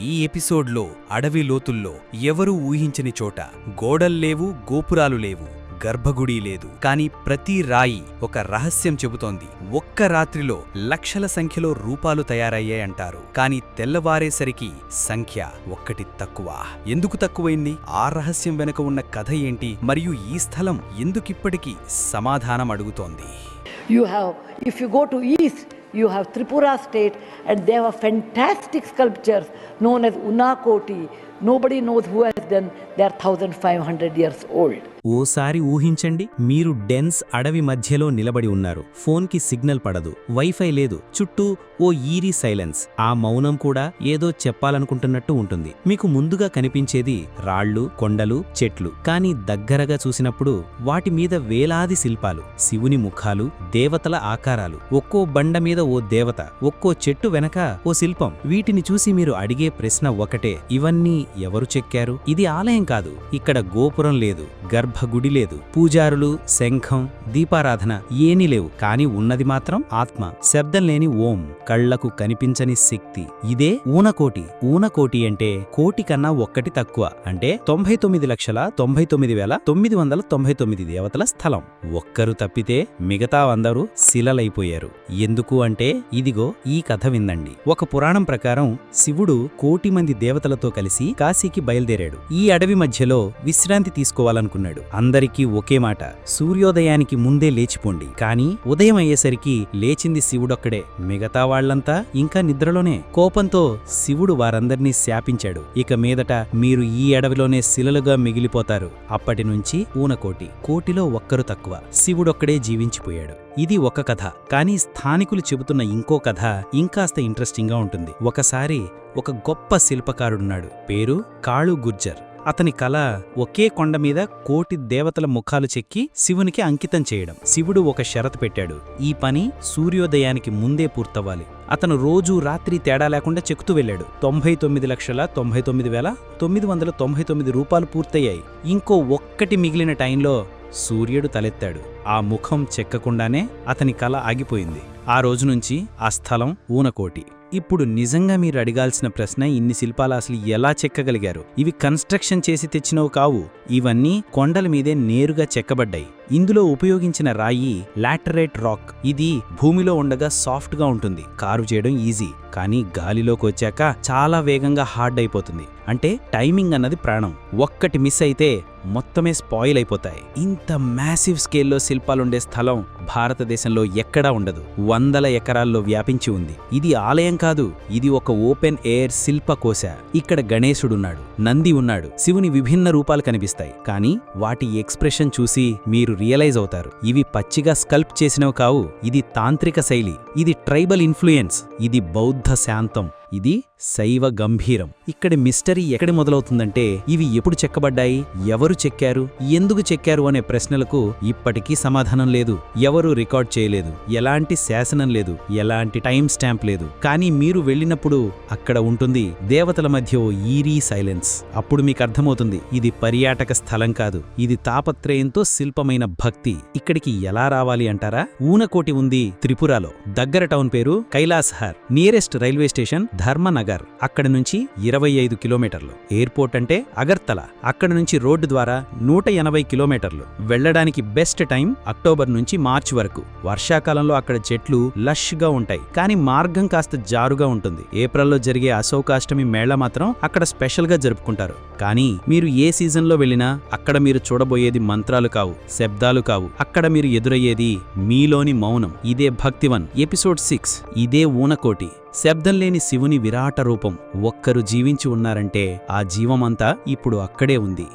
ఈ ఎపిసోడ్లో అడవి లోతుల్లో ఎవరూ ఊహించని చోట గోడల్లేవు గోపురాలు లేవు. గర్భగుడి లేదు. కాని ప్రతి రాయి ఒక రహస్యం చెబుతోంది. ఒక్క రాత్రిలో లక్షల సంఖ్యలో రూపాలు తయారయ్యాయంటారు కాని తెల్లవారేసరికి సంఖ్య ఒక్కటి తక్కువ. ఎందుకు తక్కువైంది? ఆ రహస్యం వెనుక ఉన్న కథ ఏంటి? మరియు ఈ స్థలం ఎందుకిప్పటికీ సమాధానం అడుగుతోంది? You have, if you go to east you have Tripura state, and they have fantastic sculptures known as Unakoti. Nobody knows who has done. They are 1,500 ఓసారి ఊహించండి మీరు డెన్స్ అడవి మధ్యలో నిలబడి ఉన్నారు. ఫోన్కి సిగ్నల్ పడదు వైఫై లేదు చుట్టూ ఓ ఈరీ సైలెన్స్ ఆ మౌనం కూడా ఏదో చెప్పాలనుకుంటున్నట్టు ఉంటుంది. మీకు ముందుగా కనిపించేది రాళ్ళు కొండలు చెట్లు. కానీ దగ్గరగా చూసినప్పుడు వాటి మీద వేలాది శిల్పాలు శివుని ముఖాలు దేవతల ఆకారాలు. ఒక్కో బండ మీద ఓ దేవత ఒక్కో చెట్టు వెనక ఓ శిల్పం. వీటిని చూసి మీరు అడిగే ప్రశ్న ఒకటే ఇవన్నీ ఎవరు చెక్కారు? ఇది ఆలయం కాదు. ఇక్కడ గోపురం లేదు గర్భగుడి లేదు పూజారులు శంఖం దీపారాధన ఏమీ లేవు. కాని ఉన్నది మాత్రం ఆత్మ. శబ్దం లేని ఓం కళ్ళకు కనిపించని శక్తి. ఇదే ఊనకోటి. ఊనకోటి అంటే కోటి కన్నా ఒక్కటి తక్కువ. అంటే తొంభై తొమ్మిది లక్షల తొంభై తొమ్మిది వేల తొమ్మిది వందల తొంభై తొమ్మిది దేవతల స్థలం. ఒక్కరు తప్పితే మిగతా అందరూ శిలలైపోయారు. ఎందుకు అంటే ఇదిగో ఈ కథ విందండి ఒక పురాణం ప్రకారం శివుడు కోటి మంది దేవతలతో కలిసి కాశీకి బయలుదేరాడు. ఈ అడవి మధ్యలో విశ్రాంతి తీసుకోవాలనుకున్నాడు. అందరికీ ఒకే మాట సూర్యోదయానికి ముందే లేచిపోండి. కానీ ఉదయం అయ్యేసరికి లేచింది శివుడొక్కడే. మిగతా వాళ్ళంతా ఇంకా నిద్రలోనే. కోపంతో శివుడు వారందర్నీ శాపించాడు. ఇక మీదట మీరు ఈ అడవిలోనే శిలలుగా మిగిలిపోతారు. అప్పటి నుంచి ఊనకోటి కోటిలో ఒక్కరు తక్కువ. శివుడొక్కడే జీవించిపోయాడు. ఇది ఒక కథ కానీ స్థానికులు చెబుతున్న ఇంకో కథ ఇంకాస్త ఇంట్రెస్టింగ్గా ఉంటుంది. ఒకసారి ఒక గొప్ప శిల్పకారుడున్నాడు. పేరు కాళు గుర్జర్ అతని కళ ఒకే కొండ మీద కోటి దేవతల ముఖాలు చెక్కి శివునికి అంకితం చేయడం. శివుడు ఒక షరతు పెట్టాడు. ఈ పని సూర్యోదయానికి ముందే పూర్తవ్వాలి. అతను రోజూ రాత్రి తేడా లేకుండా చెక్కుతూ వెళ్ళాడు. తొంభై తొమ్మిది లక్షల తొంభై తొమ్మిది వేల తొమ్మిది వందల తొంభై తొమ్మిది రూపాయలు పూర్తయ్యాయి. ఇంకో ఒక్కటి మిగిలిన టైంలో సూర్యుడు తలెత్తాడు. ఆ ముఖం చెక్కకుండానే అతని కల ఆగిపోయింది. ఆ రోజు నుంచి ఆ స్థలం ఊనకోటి. ఇప్పుడు నిజంగా మీరు అడిగాల్సిన ప్రశ్న ఇన్ని శిల్పాలు అసలు ఎలా చెక్కగలిగారు? ఇవి కన్స్ట్రక్షన్ చేసి తెచ్చినవి కావు. ఇవన్నీ కొండల మీదే నేరుగా చెక్కబడ్డాయి. ఇందులో ఉపయోగించిన రాయి లాటరేట్ రాక్. ఇది భూమిలో ఉండగా సాఫ్ట్గా ఉంటుంది. కారు చేయడం ఈజీ. కానీ గాలిలోకి వచ్చాక చాలా వేగంగా హార్డ్ అయిపోతుంది. అంటే టైమింగ్ అన్నది ప్రాణం. ఒక్కటి మిస్ అయితే మొత్తమే స్పాయిల్ అయిపోతాయి. ఇంత మ్యాసివ్ స్కేల్లో శిల్పాలుండే స్థలం భారతదేశంలో ఎక్కడా ఉండదు. వందల ఎకరాల్లో వ్యాపించి ఉంది. ఇది ఆలయం కాదు. ఇది ఒక ఓపెన్ ఎయిర్ శిల్పకోశ. ఇక్కడ గణేశుడున్నాడు. నంది ఉన్నాడు. శివుని విభిన్న రూపాలు కనిపిస్తాయి. కానీ వాటి ఎక్స్ప్రెషన్ చూసి మీరు రియలైజ్ అవుతారు. ఇవి పచ్చిగా స్కల్ప్ చేసినవి కావు. ఇది తాంత్రిక శైలి. ఇది ట్రైబల్ ఇన్ఫ్లుయెన్స్. ఇది బౌద్ధ శాంతం. ఇది శైవ గంభీరం. ఇక్కడి మిస్టరీ ఎక్కడి మొదలవుతుందంటే ఇవి ఎప్పుడు చెక్కబడ్డాయి? ఎవరు చెక్కారు? ఎందుకు చెక్కారు అనే ప్రశ్నలకు ఇప్పటికీ సమాధానం లేదు. ఎవరు రికార్డ్ చేయలేదు. ఎలాంటి శాసనం లేదు. ఎలాంటి టైం స్టాంప్ లేదు. కానీ మీరు వెళ్ళినప్పుడు అక్కడ ఉంటుంది దేవతల మధ్య ఈరీ సైలెన్స్ అప్పుడు మీకు అర్థమవుతుంది ఇది పర్యాటక స్థలం కాదు. ఇది తాపత్రయంతో శిల్పమైన భక్తి. ఇక్కడికి ఎలా రావాలి అంటారా? ఊనకోటి ఉంది త్రిపురలో. దగ్గర టౌన్ పేరు Kailashahar. Nearest railway station Dharmanagar అక్కడి నుంచి ఇరవై ఐదు కిలోమీటర్లు. ఎయిర్పోర్ట్ అంటే అగర్తల. అక్కడి నుంచి రోడ్డు ద్వారా నూట ఎనభై కిలోమీటర్లు. వెళ్ళడానికి బెస్ట్ టైం అక్టోబర్ నుంచి మార్చి వరకు. వర్షాకాలంలో అక్కడ చెట్లు లష్గా ఉంటాయి. కానీ మార్గం కాస్త జారుగా ఉంటుంది. ఏప్రిల్లో జరిగే అశోకాష్టమి మేళ మాత్రం అక్కడ స్పెషల్గా జరుపుకుంటారు. కానీ మీరు ఏ సీజన్లో వెళ్ళినా అక్కడ మీరు చూడబోయేది మంత్రాలు కావు శబ్దాలు కావు. అక్కడ మీరు ఎదురయ్యేది మీలోని మౌనం. ఇదే భక్తివన్. Episode six. ఇదే ఊనకోటి. శబ్దం లేని శివుని విరాట రూపం ఒక్కరు జీవించి ఉన్నారంటే ఆ జీవమంతా ఇప్పుడు అక్కడే ఉంది.